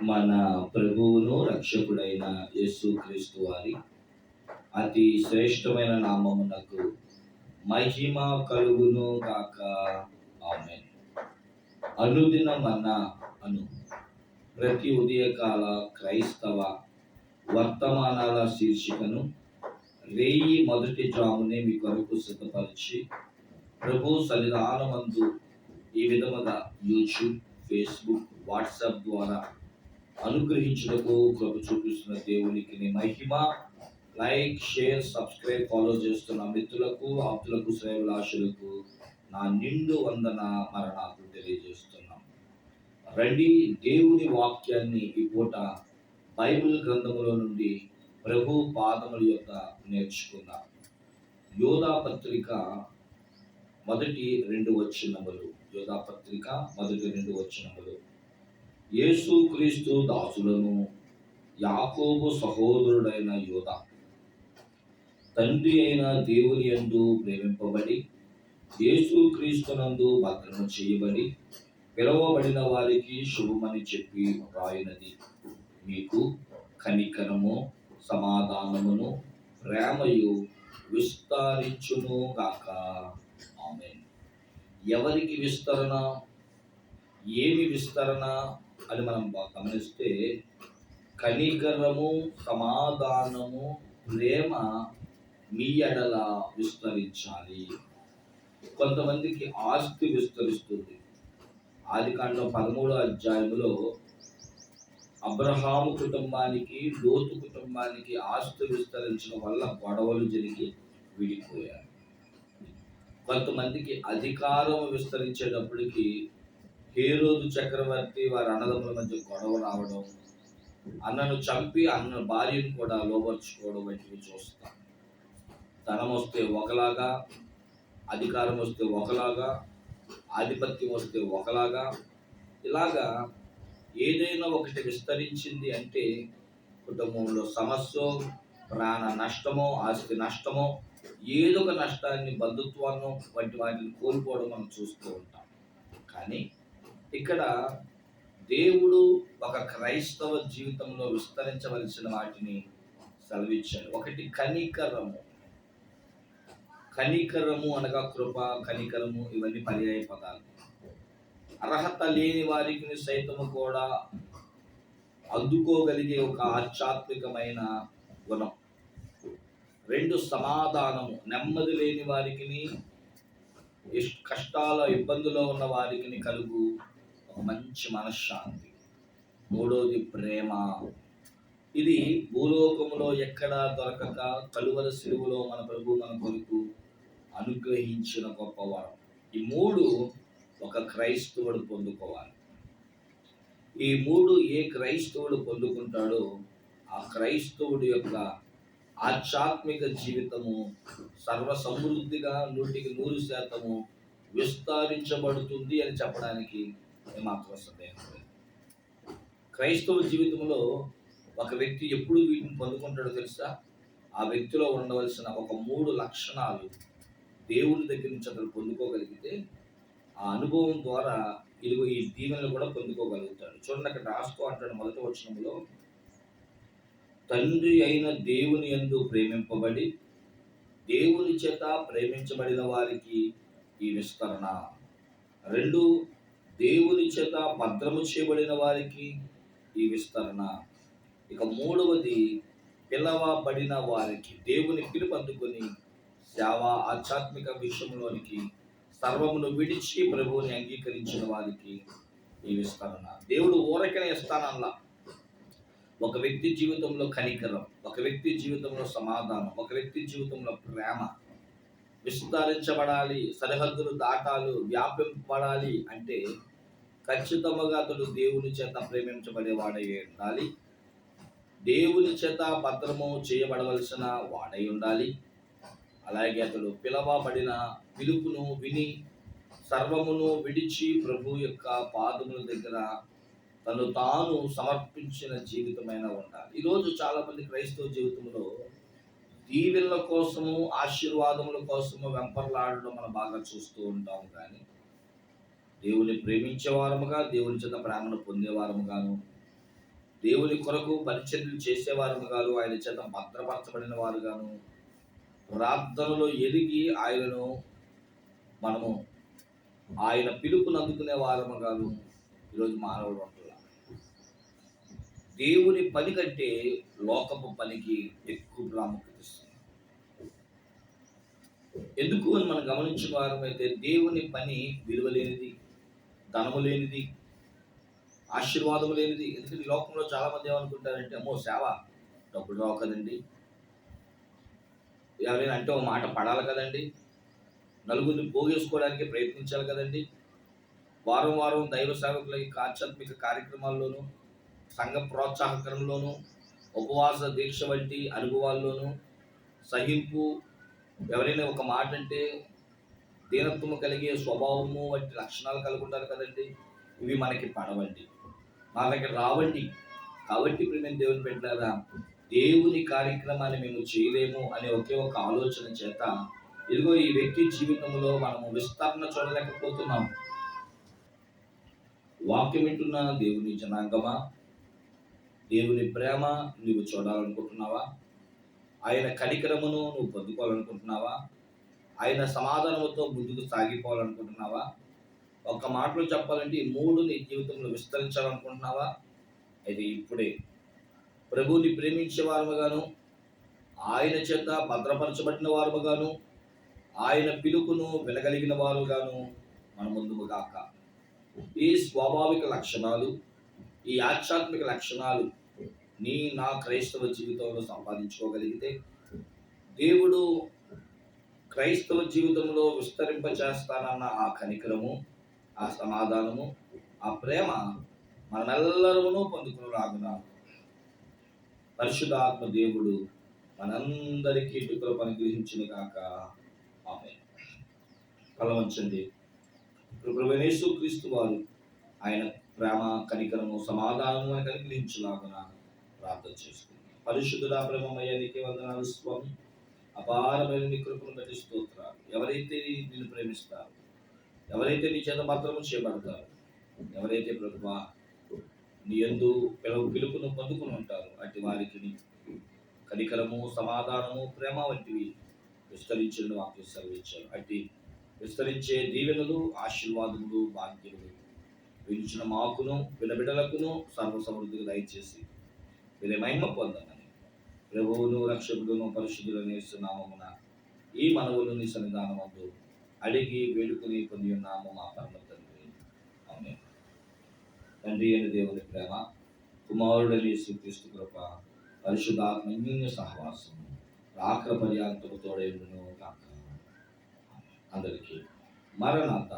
మన ప్రభువును రక్షకుడైన యేసుక్రీస్తు వారి అతి శ్రేష్టమైన నామమునకు మహిమ కలుగును కాక ఆమె అనుదిన మన అను. ప్రతి ఉదయకాల క్రైస్తవ వర్తమానాల శీర్షికను రేయి మొదటి జామునే మీ కొరకు సిద్ధపరిచి ప్రభు సన్నిధానమందు ఈ విధముగా యూట్యూబ్ ఫేస్బుక్ వాట్సాప్ ద్వారా అనుగ్రహించుటకు కృప చూపిస్తున్న దేవునికి మహిమ. లైక్ షేర్ సబ్స్క్రైబ్ ఫాలో చేస్తున్న మిత్రులకు ఆప్తులకు శ్రేవులాశులకు నా నిండు వందన మరణాలు తెలియజేస్తున్నాం. రండి దేవుని వాక్యాన్ని ఈ పూట బైబిల్ గ్రంథములో నుండి ప్రభు పాదముల యొక్క నేర్చుకుందాం. యోధా పత్రిక మొదటి రెండు వచ్చినములు యోధా పత్రిక మొదటి రెండు వచ్చినములు యేసుక్రీస్తు దాసులను యాకోబు సహోదరుడైన యోధ తండ్రి అయిన దేవుని యందు ప్రేమింపబడి యేసుక్రీస్తునందు భద్రము చేయబడి పిలవబడిన వారికి శుభమని చెప్పి రాయినది. మీకు కనికరము సమాధానమును ప్రేమయు విస్తరించును గాక. ఆమె ఎవరికి విస్తరణ? ఏమి విస్తరణ? అని మనం గమనిస్తే కనికరము సమాధానము ప్రేమ మీ ఎడల విస్తరించాలి. కొంతమందికి ఆస్తి విస్తరిస్తుంది. ఆది కాండం పదమూడో అధ్యాయంలో అబ్రహాము కుటుంబానికి లోతు కుటుంబానికి ఆస్తి విస్తరించడం వల్ల గొడవలు జరిగి విడిపోయారు. కొంతమందికి అధికారం విస్తరించేటప్పటికి హేరోదు చక్రవర్తి వారి అన్నదమ్ముల మధ్య గొడవ రావడం అన్నను చంపి అన్న భార్యను కూడా లోపరుచుకోవడం వంటివి చూస్తాం. ధనం వస్తే ఒకలాగా అధికారం వస్తే ఒకలాగా ఆధిపత్యం వస్తే ఒకలాగా ఇలాగా ఏదైనా ఒకటి విస్తరించింది అంటే కుటుంబంలో సమస్య ప్రాణ నష్టమో ఆస్తి నష్టమో ఏదో ఒక నష్టాన్ని బంధుత్వాన్ని వంటి వాటిని కోల్పోవడం మనం చూస్తూ ఉంటాం. కానీ ఇక్కడ దేవుడు ఒక క్రైస్తవ జీవితంలో విస్తరించవలసిన వాటిని సెలవిచ్చాడు. ఒకటి కనికరము. కనికరము అనగా కృప కనికరము ఇవన్నీ పర్యాయ పదాలు. అర్హత లేని వారికి సైతము కూడా అందుకోగలిగే ఒక ఆధ్యాత్మికమైన గుణం. రెండు సమాధానము. నెమ్మది లేని వారికి కష్టాల ఇబ్బందులో ఉన్న వారికి కలుగు ఒక మంచి మనశ్శాంతి. మూడోది ప్రేమ. ఇది భూలోకంలో ఎక్కడ దొరకక కలువల సెలువులో మన ప్రభు మన కొరకు అనుగ్రహించిన గొప్పవారం ఈ మూడు ఒక క్రైస్తవుడు పొందుకోవాలి. ఈ మూడు ఏ క్రైస్తవుడు పొందుకుంటాడో ఆ క్రైస్తవుడి యొక్క ఆధ్యాత్మిక జీవితము సర్వ సమృద్ధిగా నూటికి నూరు శాతము విస్తరించబడుతుంది అని చెప్పడానికి ఏమాత్రం సందేహం క్రైస్తవ జీవితంలో ఒక వ్యక్తి ఎప్పుడు వీటిని పొందుకుంటాడో తెలుసా? ఆ వ్యక్తిలో ఉండవలసిన ఒక మూడు లక్షణాలు దేవుని దగ్గర నుంచి అతను పొందుకోగలిగితే ఆ అనుభవం ద్వారా ఇదిగో ఈ దీవెనలు కూడా పొందుకోగలుగుతాడు. చూడండి అక్కడ రాసుకో అంటాడు మొదటి వచనంలో. తండ్రి అయిన దేవుని యందు ప్రేమింపబడి దేవుని చేత ప్రేమించబడిన వారికి ఈ విస్తరణ. రెండు దేవుని చేత భద్రము చేయబడిన వారికి ఈ విస్తరణ ఇక మూడవది పిలవబడిన వారికి దేవుని పిలుపు అందుకొని సేవ ఆధ్యాత్మిక విషయంలోనికి సర్వమును విడిచి ప్రభువుని అంగీకరించిన వారికి ఈ విస్తరణ దేవుడు ఊరకనే ఇస్తానల్లా ఒక వ్యక్తి జీవితంలో కనికరం ఒక వ్యక్తి జీవితంలో సమాధానం ఒక వ్యక్తి జీవితంలో ప్రేమ విస్తరించబడాలి సరిహద్దులు దాటాలు వ్యాపింపబడాలి అంటే ఖచ్చితంగా అతడు దేవుని చేత ప్రేమించబడేవాడై ఉండాలి. దేవుని చేత భద్రము చేయబడవలసిన వాడై ఉండాలి. అలాగే అతడు పిలవబడిన పిలుపును విని సర్వమును విడిచి ప్రభు యొక్క పాదముల దగ్గర తను తాను సమర్పించిన జీవితమైన ఉండాలి. ఈరోజు చాలా మంది క్రైస్తవ జీవితంలో దీవెనల కోసము ఆశీర్వాదముల కోసము వెంపర్లాడడం మనం బాగా చూస్తూ ఉంటాం కానీ దేవుని ప్రేమించే వారముగా దేవుని చేత ప్రేమను పొందేవారముగాను దేవుని కొరకు పరిచర్యలు చేసేవారముగాను ఆయన చేత భద్రపరచబడిన వారుగాను ప్రార్థనలో ఎదిగి ఆయనను మనము ఆయన పిలుపును అందుకునే వారముగాను ఈరోజు మానవుడు అంటున్నా దేవుని పని కంటే లోకపు పనికి ఎక్కువ ప్రాముఖ్యత ఇస్తుంది. ఎందుకు అని మనం గమనించిన వారమైతే దేవుని పని విలువలేనిది. ధనము లేనిది ఆశీర్వాదం లేనిది ఎందుకంటే ఈ లోకంలో చాలా మంది ఏమనుకుంటారంటే అమ్మో సేవ డబ్బులు రావు కదండి. ఎవరైనా అంటే ఒక మాట పడాలి కదండి. నలుగురిని పోగేసుకోవడానికి ప్రయత్నించాలి కదండి. వారం వారం దైవ సేవకుల యొక్క ఆధ్యాత్మిక కార్యక్రమాల్లోనూ సంఘ ప్రోత్సాహకరంలోనూ ఉపవాస దీక్ష వంటి అనుభవాల్లోనూ సహింపు ఎవరైనా ఒక మాట అంటే దీనత్వము కలిగే స్వభావము వంటి లక్షణాలు కలిగి ఉంటారు కదండి. ఇవి మనకి పడవండి. మా దగ్గర రావండి. కాబట్టి ఇప్పుడు మేము దేవుని పెట్టారా దేవుని కార్యక్రమాన్ని మేము చేయలేము అనే ఒకే ఒక ఆలోచన చేత ఇదిగో ఈ వ్యక్తి జీవితంలో మనము విస్తరణ చూడలేకపోతున్నాం. వాక్యం వింటున్న దేవుని జనాంగమా? దేవుని ప్రేమ నువ్వు చూడాలనుకుంటున్నావా? ఆయన కనికరమును నువ్వు పొందుకోవాలనుకుంటున్నావా? ఆయన సమాధానంతో ముందుకు సాగిపోవాలనుకుంటున్నావా? ఒక్క మాటలో చెప్పాలంటే ఈ మూడు నీ జీవితంలో విస్తరించాలనుకుంటున్నావా? అది ఇప్పుడే. ప్రభువుని ప్రేమించే వారముగాను ఆయన చేత భద్రపరచబడిన వారముగాను ఆయన పిలుపును వినగలిగిన వారుగాను మన ముందుకు గాక. ఈ స్వాభావిక లక్షణాలు ఈ ఆధ్యాత్మిక లక్షణాలు నీ నా క్రైస్తవ జీవితంలో సంపాదించుకోగలిగితే దేవుడు క్రైస్తవ జీవితంలో విస్తరింపచేస్తానన్న ఆ కనికరము ఆ సమాధానము ఆ ప్రేమ మనమెల్లరూ పొందుకుని రాగున పరిశుధాత్మ దేవుడు మనందరికీ కృపను అనుగ్రహించిన కాక ఆమె కలవంచండి ప్రభునేసు క్రీస్తు వారు ఆయన ప్రేమ కనికరము సమాధానము మనకు అనుగ్రహించలాగున ప్రార్థన చేసుకుంది. పరిశుద్ధుడా ప్రేమమయ్య నీకే వందనాలు స్వామి. అపారమైన నీ కృపను బట్టి స్తోత్రాలు. ఎవరైతే నిన్ను ప్రేమిస్తారు ఎవరైతే నీ చేత మాత్రము చేయబడతారు ఎవరైతే ప్రభువా నీ ఎందు పిలుపు పిలుపును పొందుకుని ఉంటారు అటు వారికి కనికరము సమాధానము ప్రేమ వంటివి విస్తరించిన వాక్యం సెలవిచ్చారు. అటు విస్తరించే దీవెనలు ఆశీర్వాదములు భాగ్యములు. విడిచిన మాకును విడబిడలకును సర్వసమృద్ధిగా దయచేసి వీరే మహిమ పొందమని ప్రభువును రక్షకులను పరిశుద్ధులను ఇస్తున్నామమున ఈ మనవులు నీ సన్నిధానమందు అడిగి వేడుకుని పొంది ఉన్నాము మా పరమ తండ్రి. అవునే తండ్రి అయిన దేవుని ప్రేమ కుమారుడని శ్రీకృష్ణ కృప పరిశుద్ధాత్మ సహవాసం రాక్ర పర్యాంతము తోడైండును కాక అందరికీ మరణాత